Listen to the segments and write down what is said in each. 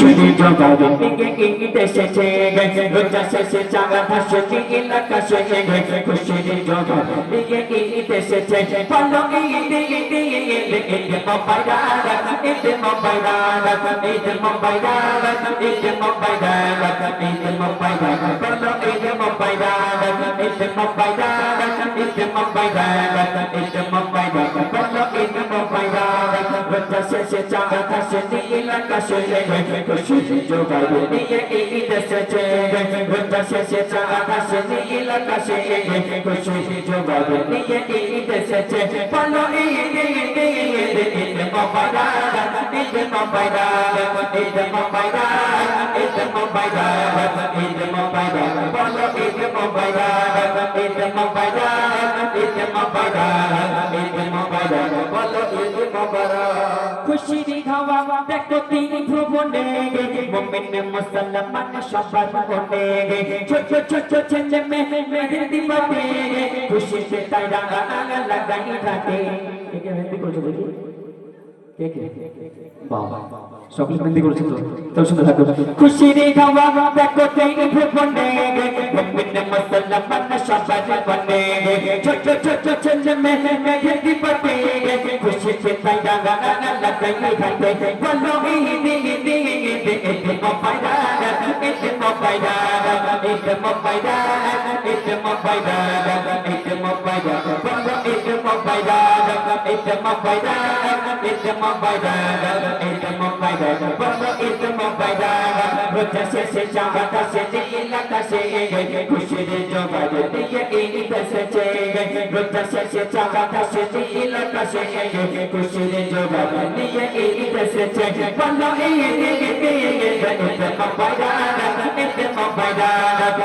খুশির জবাবে দিকে ঈদ এসেছে রোজা শেষে চাঁদা ভাসে এলাকা শেষে খুশির জবাবে দিকে ঈদ এসেছে বলো ঈদ ঈদ ঈদ ঈদ মোবাইরাত ঈদ মোবাইরাত ঈদ মোবাইরাত ঈদ মোবাইরাত ঈদ মোবাইরাত বলো ঈদ মোবাইরাত ঈদ মোবাইরাত ঈদ মোবাইরাত ঈদ মোবাইরাত বলো ঈদ মোবাইরাত ঈদ মোবাইরাত ঈদ মোবাইরাত ঈদ মোবাইরাত ঈদ মোবাইরাত বলো ঈদ মোবাইরাত ঈদ মোবাইরাত ঈদ মোবাইরাত ঈদ মোবাইরাত বলো ঈদ মোবাইরাত খুশির হাওয়া দেখো তিন ভ্রমণে। মুমিন মুসলমান সবার মনে। ছোট ছোট ছেলে সকলে মেহেদি করছ তো? শুনে থাকো দেখো মুমিন মুসলমান সবার মনে লাগাই রাতে বলো ঈদ ঈদ মোবাইরাত ঈদ মোবাইরাত ঈদ মোবাইরাত বলো ঈদ মোবাইরাত ঈদ মোবাইরাত ঈদ মোবাইরাত ঈদ মোবাইরাত বলো ঈদ মোবাইরাত রোজা শেষে চাঁদ আসে নীল আকাশে খুশির জবাব দিয়ে ঈদ এসেছে রোজা শেষে চাঁদ আসে নীল আকাশে খুশির জবাব দিয়ে ঈদ এসেছে বলো ঈদ ঈদ ঈদ মোবাইরাত ঈদ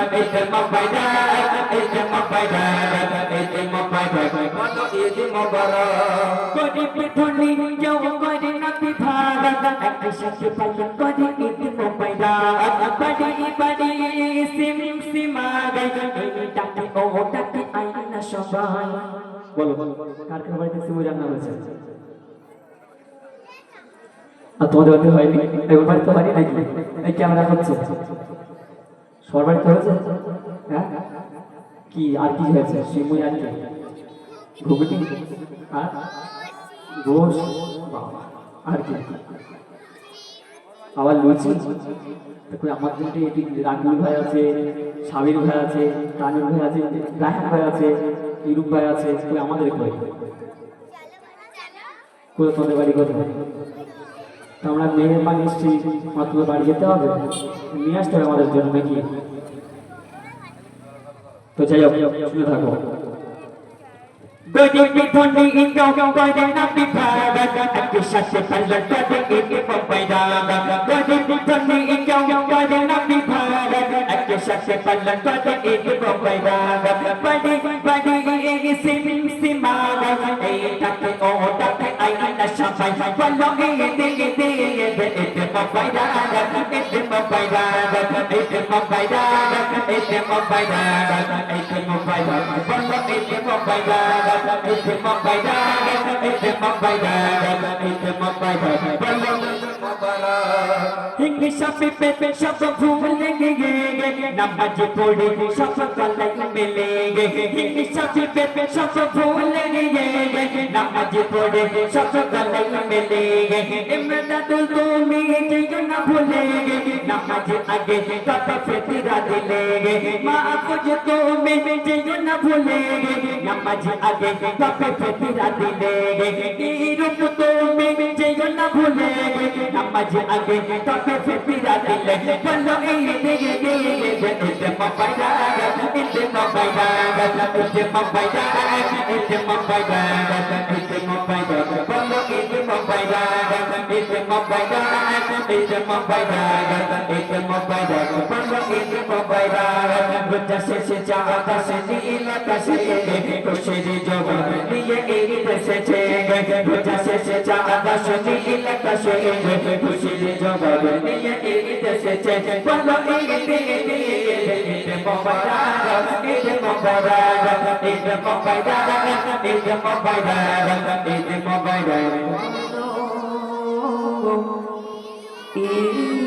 মোবাইরাত ঈদ মোবাইরাত ঈদ মোবাইরাত ঈদ বলো ঈদ মোবারক গরিব ধনী কেউ করে না বিভাগ একসাথে পালন করে ঈদ মোবাইরাত বাড়ি বাড়ি সিম সিমা গাই ডাকে ও ডাকে আইনা সবাই বলো কার কার বাড়িতে সিমু জানা হয়েছে আর তোমাদের হয়নি? এবার বাড়িতে হয়নি নাকি? এই ক্যামেরা হচ্ছে। সবার বাড়িতে হয়েছে হ্যাঁ? কি, আর কি হয়েছে? সিমুই আর কি? ঘুগনি আর গোস আর কি? আবার লুচি? দেখো আমার জন্য এটি রাঙ্গুল ভাই আছে, সাবির ভাই আছে তানির ভাই আছে রাহান ভাই আছে ইরুপ ভাই আছে আমাদের কই? কোথায় তোমাদের বাড়ি কোথায়? আমরা মেয়ের মা নিশ্চয়ই মাত্র বাড়ি যেতে হবে নিয়ে আসতে হবে আমাদের জন্য নাকি তো যাই হোক শুনে থাকো বড়ি সবাই বলো ঈদ ঈদ ঈদ ঈদ মোবাইরাত ঈদ মোবাইরাত ঈদ মোবাইরাত ঈদ মোবাইরাত ঈদ মোবাইরাত বলো ঈদ মোবাইরাত ঈদ মোবাইরাত ঈদ মোবাইরাত ঈদ মোবাইরাত বলো হিংসা সবে পেপে সব ভুলে গিয়ে। নামাজ পড়ে সব গলাই মেলে। হিংসা সবে পেপে সব ভুলে গিয়ে। নামাজ পড়ে সব গলাই মেলে। ইমদাদুল তুমি যেও না ভুলে? নামাজ আগে কত ফিতরা দিলে। মা আফজ তুমি যেও না ভুলে? নামাজ আগে কত ফিতরা দিলে। রূপ তুমি যেও না ভুলে? নামাজ আগে কত ফিতরা দিলে। বলো এই দিকে দিকে দিকে মোবাইলা দিকে মোবাইলা দিকে মোবাইলা দিকে মোবাইলা দিকে মোবাইলা বলো দিকে মোবাইলা দিকে মোবাইলা দিকে মোবাইলা দিকে মোবাইলা বলো দিকে মোবাইলা রোজা শেষে যাওয়া কাছে নীলা কাছে খুশির জবাব দিয়ে ঈদ এসেছে রোজা শেষে যাওয়া কাছে নীলা কাছে খুশির জবাব দিয়ে ঈদ এসেছে বলো ঈদ ঈদ ঈদ ঈদ মোবারক ঈদ মোবারক ঈদ মোবারক ঈদ মোবারক ঈদ মোবারক ঈদ